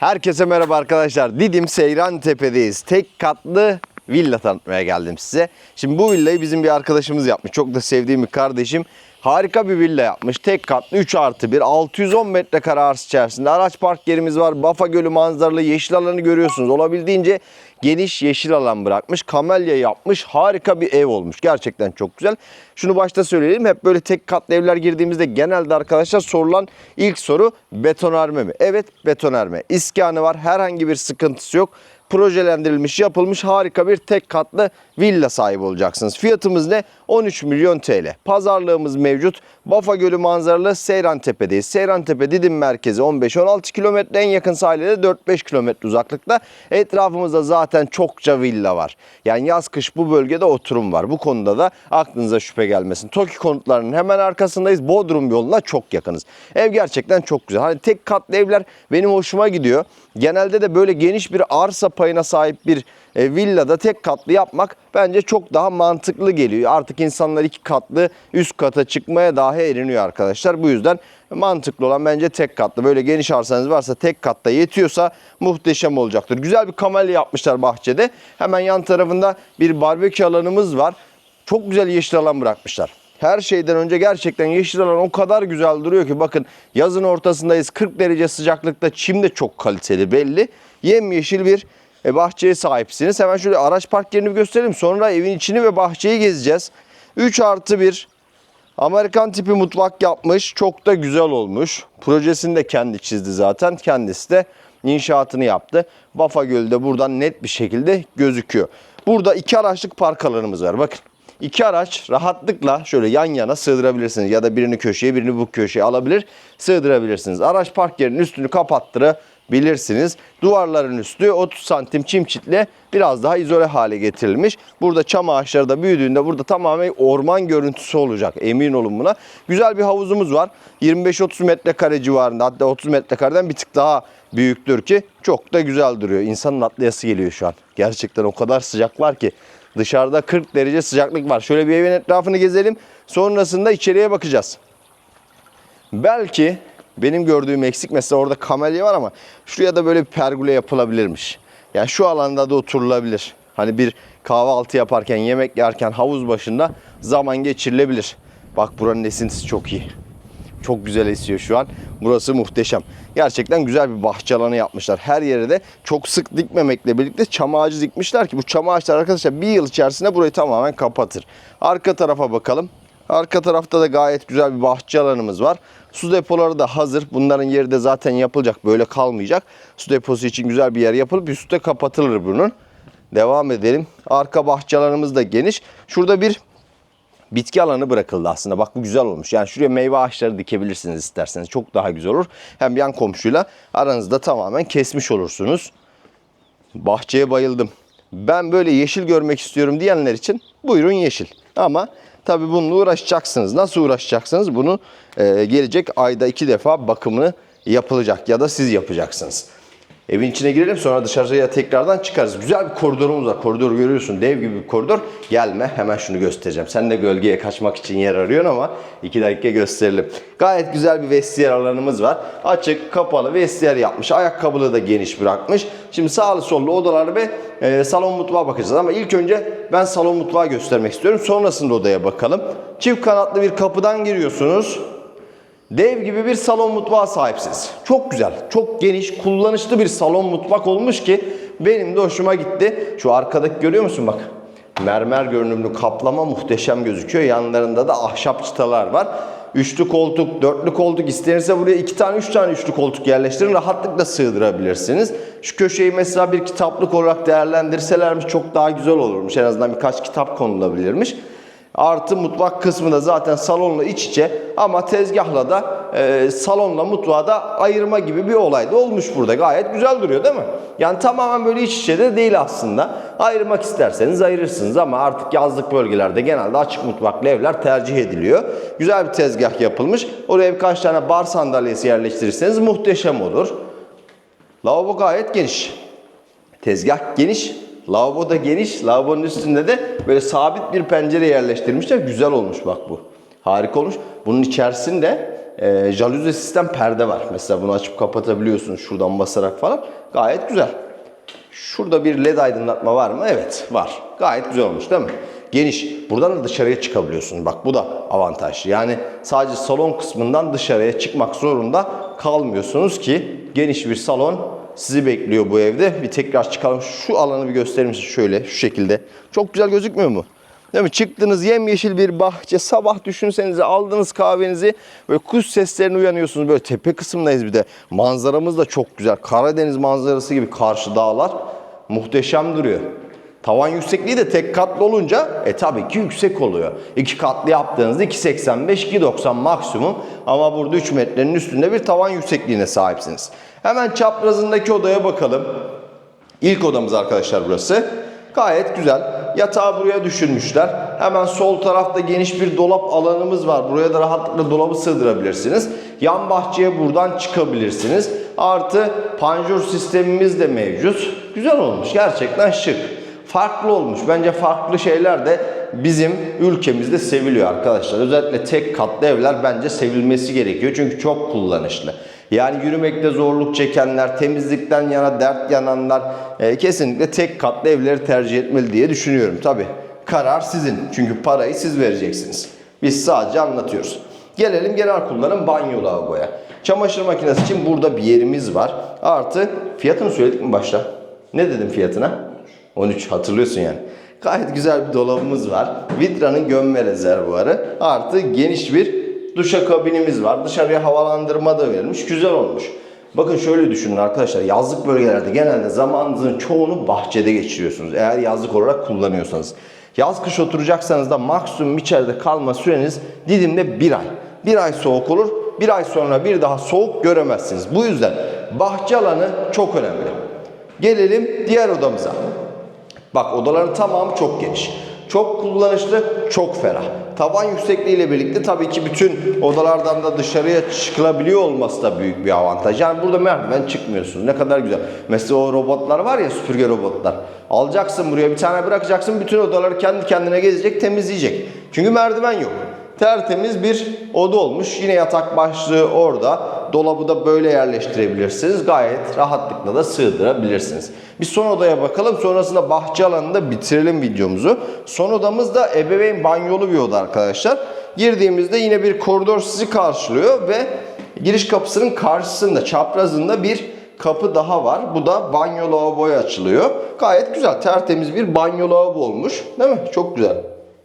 Herkese merhaba arkadaşlar. Didim Seyran Tepe'deyiz. Tek katlı villa tanıtmaya geldim size. Şimdi bu villayı bizim bir arkadaşımız yapmış. Çok da sevdiğim bir kardeşim. Harika bir villa yapmış. Tek katlı 3 artı 1. 610 metrekare arsa içerisinde. Araç park yerimiz var. Bafa Gölü manzaralı yeşil alanı görüyorsunuz. Olabildiğince geniş yeşil alan bırakmış. Kamelya yapmış. Harika bir ev olmuş. Gerçekten çok güzel. Şunu başta söyleyelim. Hep böyle tek katlı evler girdiğimizde genelde arkadaşlar sorulan ilk soru betonarme mi? Evet betonarme. İskanı var. Herhangi bir sıkıntısı yok projelendirilmiş, yapılmış harika bir tek katlı villa sahibi olacaksınız. Fiyatımız ne? 13 milyon TL. Pazarlığımız mevcut. Bafa Gölü manzaralı Seyrantepe'deyiz. Seyrantepe Didim merkezi 15-16 kilometre. En yakın sahile de 4-5 kilometre uzaklıkta. Etrafımızda zaten çokça villa var. Yani yaz kış bu bölgede oturum var. Bu konuda da aklınıza şüphe gelmesin. TOKİ konutlarının hemen arkasındayız. Bodrum yoluna çok yakınız. Ev gerçekten çok güzel. Hani tek katlı evler benim hoşuma gidiyor. Genelde de böyle geniş bir arsa payına sahip bir e, villada tek katlı yapmak bence çok daha mantıklı geliyor. Artık insanlar iki katlı üst kata çıkmaya dahi eriniyor arkadaşlar. Bu yüzden mantıklı olan bence tek katlı. Böyle geniş arsanız varsa tek katta yetiyorsa muhteşem olacaktır. Güzel bir kamelya yapmışlar bahçede. Hemen yan tarafında bir barbekü alanımız var. Çok güzel yeşil alan bırakmışlar. Her şeyden önce gerçekten yeşil alan o kadar güzel duruyor ki bakın yazın ortasındayız 40 derece sıcaklıkta çim de çok kaliteli belli. Yemyeşil bir e, bahçeye sahipsiniz. Hemen şöyle araç park yerini gösterelim. Sonra evin içini ve bahçeyi gezeceğiz. 3 artı 1 Amerikan tipi mutfak yapmış. Çok da güzel olmuş. Projesini de kendi çizdi zaten. Kendisi de inşaatını yaptı. Bafa Gölü de buradan net bir şekilde gözüküyor. Burada iki araçlık park alanımız var. Bakın. İki araç rahatlıkla şöyle yan yana sığdırabilirsiniz. Ya da birini köşeye birini bu köşeye alabilir sığdırabilirsiniz. Araç park yerinin üstünü kapattırabilirsiniz. Duvarların üstü 30 santim çim çitle biraz daha izole hale getirilmiş. Burada çam ağaçları da büyüdüğünde burada tamamen orman görüntüsü olacak. Emin olun buna. Güzel bir havuzumuz var. 25-30 metrekare civarında hatta 30 metrekareden bir tık daha büyüktür ki çok da güzel duruyor. İnsanın atlayası geliyor şu an. Gerçekten o kadar sıcak var ki. Dışarıda 40 derece sıcaklık var. Şöyle bir evin etrafını gezelim. Sonrasında içeriye bakacağız. Belki benim gördüğüm eksik mesela orada kamelya var ama şuraya da böyle bir pergole yapılabilirmiş. Yani şu alanda da oturulabilir. Hani bir kahvaltı yaparken, yemek yerken havuz başında zaman geçirilebilir. Bak buranın esintisi çok iyi. Çok güzel esiyor şu an. Burası muhteşem. Gerçekten güzel bir bahçe alanı yapmışlar. Her yere de çok sık dikmemekle birlikte çam ağacı dikmişler ki bu çam ağaçlar arkadaşlar bir yıl içerisinde burayı tamamen kapatır. Arka tarafa bakalım. Arka tarafta da gayet güzel bir bahçe alanımız var. Su depoları da hazır. Bunların yeri de zaten yapılacak. Böyle kalmayacak. Su deposu için güzel bir yer yapılıp üstte kapatılır bunun. Devam edelim. Arka bahçe alanımız da geniş. Şurada bir bitki alanı bırakıldı aslında. Bak bu güzel olmuş. Yani şuraya meyve ağaçları dikebilirsiniz isterseniz. Çok daha güzel olur. Hem yan komşuyla aranızda tamamen kesmiş olursunuz. Bahçeye bayıldım. Ben böyle yeşil görmek istiyorum diyenler için buyurun yeşil. Ama tabii bununla uğraşacaksınız. Nasıl uğraşacaksınız? Bunu e, gelecek ayda iki defa bakımını yapılacak ya da siz yapacaksınız. Evin içine girelim sonra dışarıya tekrardan çıkarız. Güzel bir koridorumuz var. Koridoru görüyorsun. Dev gibi bir koridor. Gelme hemen şunu göstereceğim. Sen de gölgeye kaçmak için yer arıyorsun ama iki dakika gösterelim. Gayet güzel bir vestiyer alanımız var. Açık, kapalı vestiyer yapmış. Ayakkabılığı da geniş bırakmış. Şimdi sağlı sollu odaları ve e, salon mutfağa bakacağız. Ama ilk önce ben salon mutfağı göstermek istiyorum. Sonrasında odaya bakalım. Çift kanatlı bir kapıdan giriyorsunuz. Dev gibi bir salon mutfağa sahipsiniz. Çok güzel, çok geniş, kullanışlı bir salon mutfak olmuş ki benim de hoşuma gitti. Şu arkadaki görüyor musun bak? Mermer görünümlü kaplama muhteşem gözüküyor. Yanlarında da ahşap çıtalar var. Üçlü koltuk, dörtlü koltuk istenirse buraya iki tane, üç tane üçlü koltuk yerleştirin. Rahatlıkla sığdırabilirsiniz. Şu köşeyi mesela bir kitaplık olarak değerlendirselermiş çok daha güzel olurmuş. En azından birkaç kitap konulabilirmiş. Artı mutfak kısmı da zaten salonla iç içe ama tezgahla da e, salonla mutfağı da ayırma gibi bir olay da olmuş burada. Gayet güzel duruyor değil mi? Yani tamamen böyle iç içe de değil aslında. Ayırmak isterseniz ayırırsınız ama artık yazlık bölgelerde genelde açık mutfaklı evler tercih ediliyor. Güzel bir tezgah yapılmış. Oraya birkaç tane bar sandalyesi yerleştirirseniz muhteşem olur. Lavabo gayet geniş. Tezgah geniş, lavabo da geniş. Lavabonun üstünde de böyle sabit bir pencere yerleştirmişler. Güzel olmuş bak bu. Harika olmuş. Bunun içerisinde e, jaluzi sistem perde var. Mesela bunu açıp kapatabiliyorsunuz şuradan basarak falan. Gayet güzel. Şurada bir led aydınlatma var mı? Evet var. Gayet güzel olmuş değil mi? Geniş. Buradan da dışarıya çıkabiliyorsun. Bak bu da avantaj. Yani sadece salon kısmından dışarıya çıkmak zorunda kalmıyorsunuz ki geniş bir salon sizi bekliyor bu evde. Bir tekrar çıkalım. Şu alanı bir gösterir misin şöyle şu şekilde. Çok güzel gözükmüyor mu? Değil mi? Çıktınız yemyeşil bir bahçe. Sabah düşünsenize aldınız kahvenizi ve kuş seslerine uyanıyorsunuz. Böyle tepe kısımdayız bir de. Manzaramız da çok güzel. Karadeniz manzarası gibi karşı dağlar. Muhteşem duruyor. Tavan yüksekliği de tek katlı olunca e tabii ki yüksek oluyor. İki katlı yaptığınızda 2.85 2.90 maksimum ama burada 3 metrenin üstünde bir tavan yüksekliğine sahipsiniz. Hemen çaprazındaki odaya bakalım. İlk odamız arkadaşlar burası. Gayet güzel. Yatağı buraya düşünmüşler. Hemen sol tarafta geniş bir dolap alanımız var. Buraya da rahatlıkla dolabı sığdırabilirsiniz. Yan bahçeye buradan çıkabilirsiniz. Artı panjur sistemimiz de mevcut. Güzel olmuş. Gerçekten şık. Farklı olmuş. Bence farklı şeyler de bizim ülkemizde seviliyor arkadaşlar. Özellikle tek katlı evler bence sevilmesi gerekiyor. Çünkü çok kullanışlı. Yani yürümekte zorluk çekenler, temizlikten yana dert yananlar e, kesinlikle tek katlı evleri tercih etmeli diye düşünüyorum. Tabi karar sizin. Çünkü parayı siz vereceksiniz. Biz sadece anlatıyoruz. Gelelim genel kullanım banyo lavaboya. Çamaşır makinesi için burada bir yerimiz var. Artı fiyatını söyledik mi başta? Ne dedim fiyatına? 13 hatırlıyorsun yani. Gayet güzel bir dolabımız var. Vitra'nın gömme rezervuarı. Artı geniş bir duşakabinimiz var. Dışarıya havalandırma da verilmiş. Güzel olmuş. Bakın şöyle düşünün arkadaşlar. Yazlık bölgelerde genelde zamanınızın çoğunu bahçede geçiriyorsunuz. Eğer yazlık olarak kullanıyorsanız. Yaz kış oturacaksanız da maksimum içeride kalma süreniz Didim'de bir ay. Bir ay soğuk olur. Bir ay sonra bir daha soğuk göremezsiniz. Bu yüzden bahçe alanı çok önemli. Gelelim diğer odamıza. Bak odaların tamamı çok geniş. Çok kullanışlı, çok ferah. Tavan yüksekliği ile birlikte tabii ki bütün odalardan da dışarıya çıkılabiliyor olması da büyük bir avantaj. Yani burada merdiven çıkmıyorsun. Ne kadar güzel. Mesela o robotlar var ya süpürge robotlar. Alacaksın buraya bir tane bırakacaksın. Bütün odaları kendi kendine gezecek, temizleyecek. Çünkü merdiven yok. Tertemiz bir oda olmuş. Yine yatak başlığı orada. Dolabı da böyle yerleştirebilirsiniz. Gayet rahatlıkla da sığdırabilirsiniz. Bir son odaya bakalım. Sonrasında bahçe alanında bitirelim videomuzu. Son odamız da ebeveyn banyolu bir oda arkadaşlar. Girdiğimizde yine bir koridor sizi karşılıyor ve giriş kapısının karşısında çaprazında bir kapı daha var. Bu da banyo lavaboya açılıyor. Gayet güzel tertemiz bir banyo lavabo olmuş. Değil mi? Çok güzel.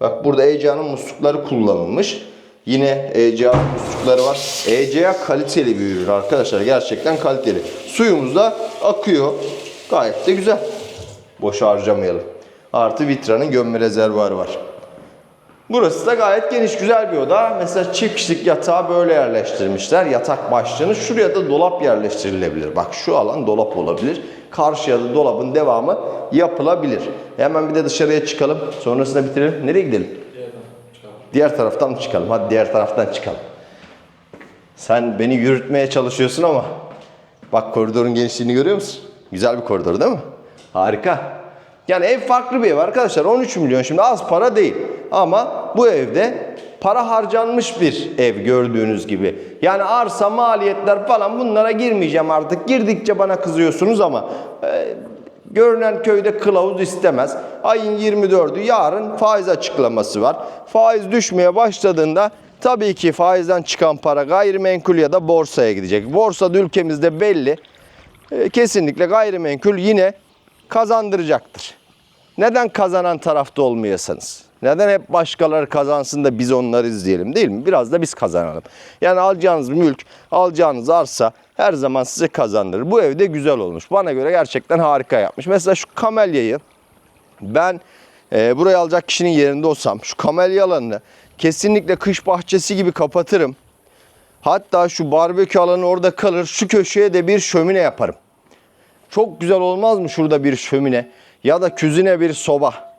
Bak burada ECA'nın muslukları kullanılmış. Yine ECA muslukları var. ECA kaliteli bir ürün arkadaşlar. Gerçekten kaliteli. Suyumuz da akıyor. Gayet de güzel. Boş harcamayalım. Artı Vitra'nın gömme rezervuarı var. Burası da gayet geniş güzel bir oda. Mesela çift kişilik yatağı böyle yerleştirmişler. Yatak başlığını. Şuraya da dolap yerleştirilebilir. Bak şu alan dolap olabilir. Karşıya da dolabın devamı yapılabilir. Hemen bir de dışarıya çıkalım. Sonrasında bitirelim. Nereye gidelim? Diğer taraftan mı çıkalım? Hadi diğer taraftan çıkalım. Sen beni yürütmeye çalışıyorsun ama bak koridorun genişliğini görüyor musun? Güzel bir koridor değil mi? Harika. Yani ev farklı bir ev arkadaşlar. 13 milyon şimdi az para değil. Ama bu evde para harcanmış bir ev gördüğünüz gibi. Yani arsa, maliyetler falan bunlara girmeyeceğim artık. Girdikçe bana kızıyorsunuz ama e, görünen köyde kılavuz istemez. Ayın 24'ü yarın faiz açıklaması var. Faiz düşmeye başladığında tabii ki faizden çıkan para gayrimenkul ya da borsaya gidecek. Borsada ülkemizde belli. E, kesinlikle gayrimenkul yine kazandıracaktır. Neden kazanan tarafta olmayasınız? Neden hep başkaları kazansın da biz onları izleyelim değil mi? Biraz da biz kazanalım. Yani alacağınız mülk, alacağınız arsa her zaman size kazandırır. Bu evde güzel olmuş. Bana göre gerçekten harika yapmış. Mesela şu kamelyayı ben e, burayı alacak kişinin yerinde olsam şu kamelya alanını kesinlikle kış bahçesi gibi kapatırım. Hatta şu barbekü alanı orada kalır. Şu köşeye de bir şömine yaparım. Çok güzel olmaz mı şurada bir şömine ya da küzine bir soba.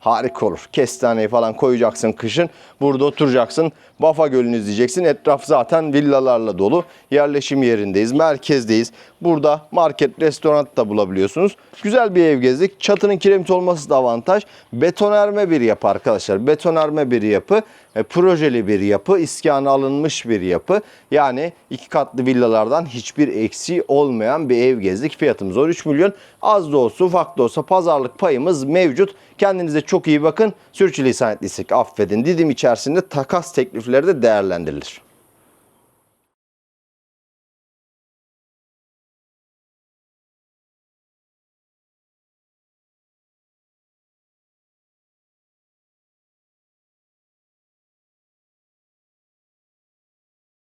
Harika olur. Kestaneyi falan koyacaksın kışın. Burada oturacaksın. Bafa Gölü'nü izleyeceksin. Etraf zaten villalarla dolu. Yerleşim yerindeyiz. Merkezdeyiz. Burada market, restoran da bulabiliyorsunuz. Güzel bir ev gezdik. Çatının kiremit olması da avantaj. Betonarme bir yapı arkadaşlar. Betonarme bir yapı. E, projeli bir yapı, iskanı alınmış bir yapı. Yani iki katlı villalardan hiçbir eksiği olmayan bir ev gezdik. Fiyatımız 13 milyon. Az da olsa ufak da olsa pazarlık payımız mevcut. Kendinize çok iyi bakın. Sürçülisan ettiysek affedin. Didim içerisinde takas teklifleri de değerlendirilir.